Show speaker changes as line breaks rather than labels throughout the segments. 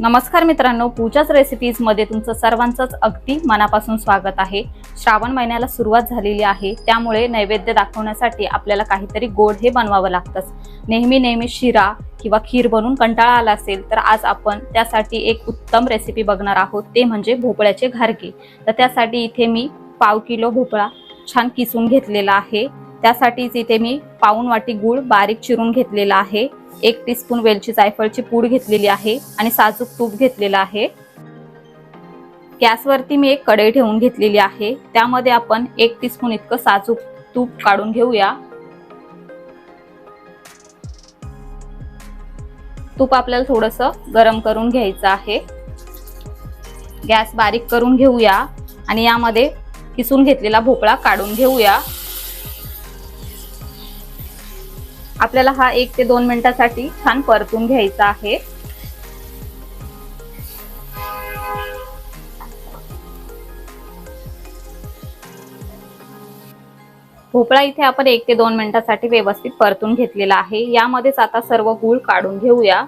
नमस्कार मित्रांनो पूजाच रेसिपीजमध्ये तुमचं सर्वांचंच अगदी मनापासून स्वागत आहे. श्रावण महिन्याला सुरुवात झालेली आहे त्यामुळे नैवेद्य दाखवण्यासाठी आपल्याला काहीतरी गोड हे बनवावं लागतंच. नेहमी नेहमी शिरा किंवा खीर बनवून कंटाळा आला असेल तर आज आपण त्यासाठी एक उत्तम रेसिपी बघणार आहोत ते म्हणजे भोपळ्याचे घारगे. तर त्यासाठी इथे मी पाव किलो भोपळा छान किसून घेतलेला आहे. त्यासाठीच इथे मी पाऊन वाटी गूळ बारीक चिरून घेतलेला आहे. एक टीस्पून वेलची जायफळची पूड घेतलेली आहे आणि साजूक तूप घेतलेलं आहे. गॅसवरती मी एक कढई ठेवून घेतलेली आहे. त्यामध्ये आपण एक टीस्पून इतकं साजूक तूप काढून घेऊया. तूप आपल्याला थोडंसं गरम करून घ्यायचं आहे. गॅस बारीक करून घेऊया आणि यामध्ये किसून घेतलेला भोपळा काढून घेऊया. आपल्याला हा एक ते दोन मिनिटासाठी छान परतून घ्यायचा आहे. भोपळा इथे आपण एक ते दोन मिनिटासाठी व्यवस्थित परतून घेतलेला आहे. यामध्येच आता सर्व गुळ काढून घेऊया.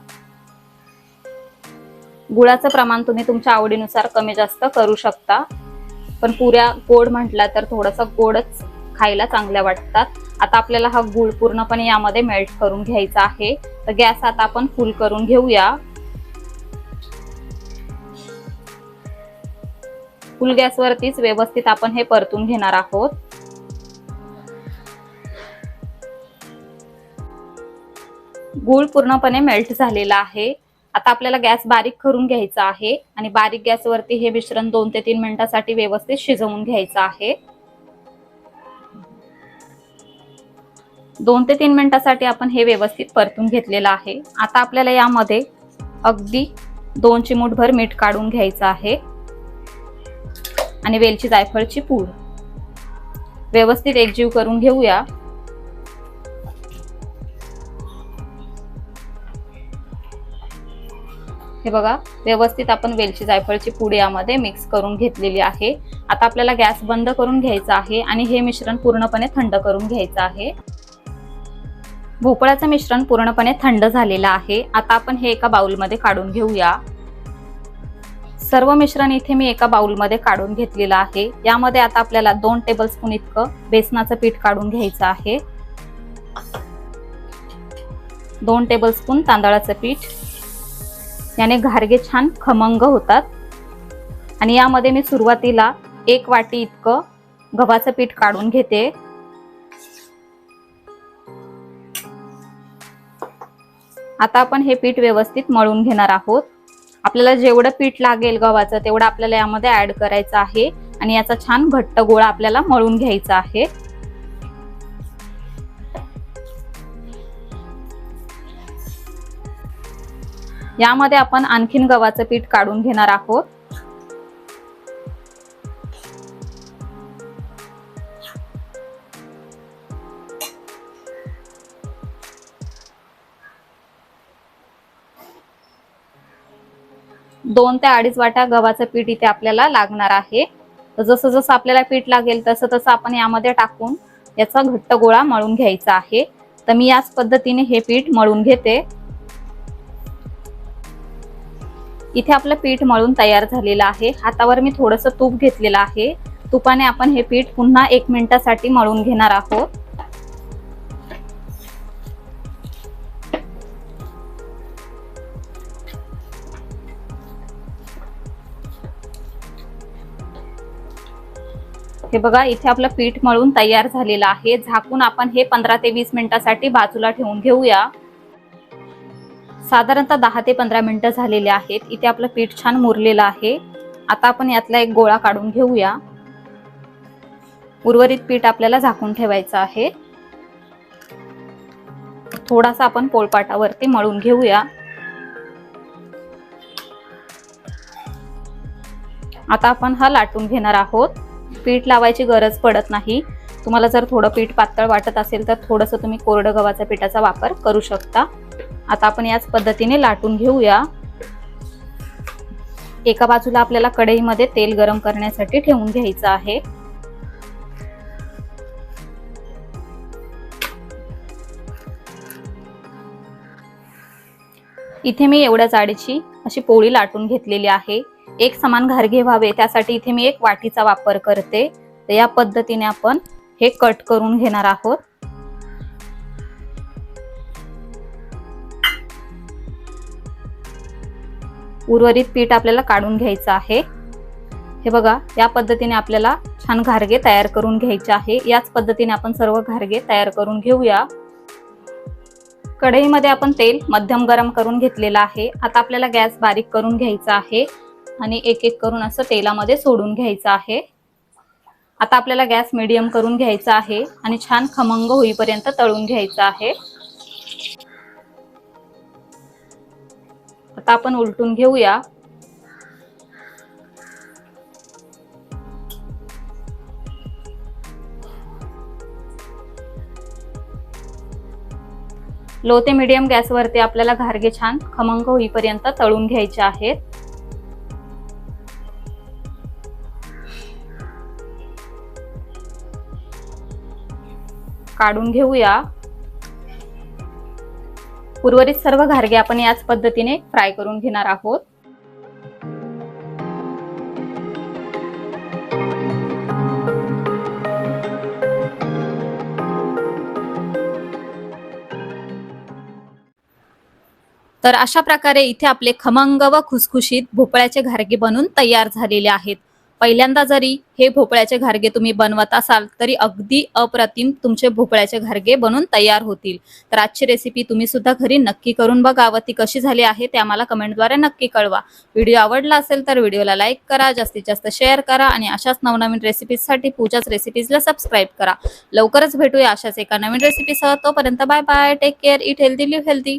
गुळाचं प्रमाण तुम्ही तुमच्या आवडीनुसार कमी जास्त करू शकता. पण पुऱ्या गोड म्हटला तर थोडस गोडच खायला चांगल्या वाटतात. आता आपल्याला हा गूळ पूर्णपणे यामध्ये मेल्ट करून घ्यायचा आहे. तर गॅस आता आपण फुल करून घेऊया. फुल गॅसवरतीच व्यवस्थित आपण हे परतून घेणार आहोत. गूळ पूर्णपणे मेल्ट झालेला आहे. आता आपल्याला गॅस बारीक करून घ्यायचा आहे आणि बारीक गॅसवरती हे मिश्रण दोन ते तीन मिनिटासाठी व्यवस्थित शिजवून घ्यायचं आहे. दोन ते तीन मिनिटासाठी आपण हे व्यवस्थित परतून घेतलेलं आहे. आता आपल्याला यामध्ये अगदी दोन चिमूटभर मीठ काढून घ्यायचं आहे. आणि वेलची जायफळची पूड. व्यवस्थित एकजीव करून घेऊया. हे बघा व्यवस्थित आपण वेलची जायफळची पूड यामध्ये मिक्स करून घेतलेली आहे. आता आपल्याला गॅस बंद करून घ्यायचा आहे आणि हे मिश्रण पूर्णपणे थंड करून घ्यायचं आहे. भोपळ्याचं मिश्रण पूर्णपणे थंड झालेलं आहे. आता आपण हे एका बाउलमध्ये काढून घेऊया. सर्व मिश्रण इथे मी एका बाउलमध्ये काढून घेतलेलं आहे. यामध्ये आता आपल्याला दोन टेबलस्पून इतकं बेसनाचं पीठ काढून घ्यायचं आहे. दोन टेबलस्पून तांदळाचं पीठ. याने घारगे छान खमंग होतात. आणि यामध्ये मी सुरुवातीला एक वाटी इतकं गव्हाचं पीठ काढून घेते. आता आपण हे पीठ व्यवस्थित मळून घेणार आहोत. आपल्याला जेवढं पीठ लागेल गव्हाचं तेवढं आपल्याला यामध्ये ऍड करायचं आहे. आणि याचा छान घट्ट गोळा आपल्याला मळून घ्यायचा आहे. यामध्ये आपण आणखीन गव्हाचं पीठ काढून घेणार आहोत. दोन ते अडीच वाटा गव्हाचं पीठ इथे आपल्याला लागणार आहे. जसं जसं आपल्याला पीठ लागेल तसं तसं आपण यामध्ये टाकून याचा घट्ट गोळा मळून घ्यायचा आहे. तर मी याच पद्धतीने हे पीठ मळून घेते. इथे आपलं पीठ मळून तयार झालेलं आहे. हातावर मी थोडंसं तूप घेतलेलं आहे. तुपाने आपण हे पीठ पुन्हा एक मिनिटासाठी मळून घेणार आहोत. हे बघा इथे आपलं पीठ मळून तयार झालेलं आहे. झाकून आपण हे पंधरा ते वीस मिनिटासाठी बाजूला ठेवून घेऊया. साधारणतः दहा ते पंधरा मिनिटं झालेले आहेत. इथे आपलं पीठ छान मुरलेलं आहे. आता आपण यातला एक गोळा काढून घेऊया. उर्वरित पीठ आपल्याला झाकून ठेवायचं आहे. थोडासा आपण पोळपाटावरती मळून घेऊया. आता आपण हा लाटून घेणार आहोत. पीठ लावायची गरज पडत नाही. तुम्हाला जर थोडं पीठ पातळ वाटत असेल तर थोडंसं तुम्ही कोरडं गव्हाच्या पिठाचा वापर करू शकता. आता आपण याच पद्धतीने लाटून घेऊया. एका बाजूला आपल्याला कढईमध्ये तेल गरम करण्यासाठी ठेवून घ्यायचं आहे. इथे मी एवढ्या जाडीची अशी पोळी लाटून घेतलेली आहे. एक समान घारगे व्हावे त्यासाठी इथे मी एक वाटीचा वापर करते. तर या पद्धतीने आपण हे कट करून घेणार आहोत. उर्वरित पीठ आपल्याला काढून घ्यायचं आहे. हे बघा या पद्धतीने आपल्याला छान घारगे तयार करून घ्यायचे आहे. याच पद्धतीने आपण सर्व घारगे तयार करून घेऊया. कढईमध्ये आपण तेल मध्यम गरम करून घेतलेलं आहे. आता आपल्याला गॅस बारीक करून घ्यायचा आहे. आणि एक एक करून असं तेलामध्ये सोडून घ्यायचं आहे. आता आपल्याला गॅस मिडियम करून घ्यायचा आहे आणि छान खमंग होईपर्यंत तळून घ्यायचं आहे. आता आपण उलटून घेऊया. लो ते मीडियम गॅसवरती आपल्याला घारगे छान खमंग होईपर्यंत तळून घ्यायचे आहेत. काढून घेऊया. उर्वरित सर्व घारगे आपण याच पद्धतीने फ्राय करून घेणार आहोत. तर अशा प्रकारे इथे आपले खमंग व खुसखुशीत भोपळ्याचे घारगे बनून तयार झालेले आहेत. पहिल्यांदा जरी हे भोपळ्याचे घारगे तुम्ही बनवत असाल तरी अगदी अप्रतिम तुमचे भोपळ्याचे घारगे बनून तयार होतील. तर आजची रेसिपी तुम्ही सुद्धा घरी नक्की करून बघा व ती कशी झाली आहे ते आम्हाला कमेंटद्वारे नक्की कळवा. व्हिडिओ आवडला असेल तर व्हिडिओला लाईक करा जास्तीत जास्त शेअर करा आणि अशाच नवनवीन रेसिपीजसाठी पूजाच रेसिपीजला सबस्क्राईब करा. लवकरच भेटूया अशाच एका नवीन रेसिपीसह तोपर्यंत bye bye take care eat healthy live healthy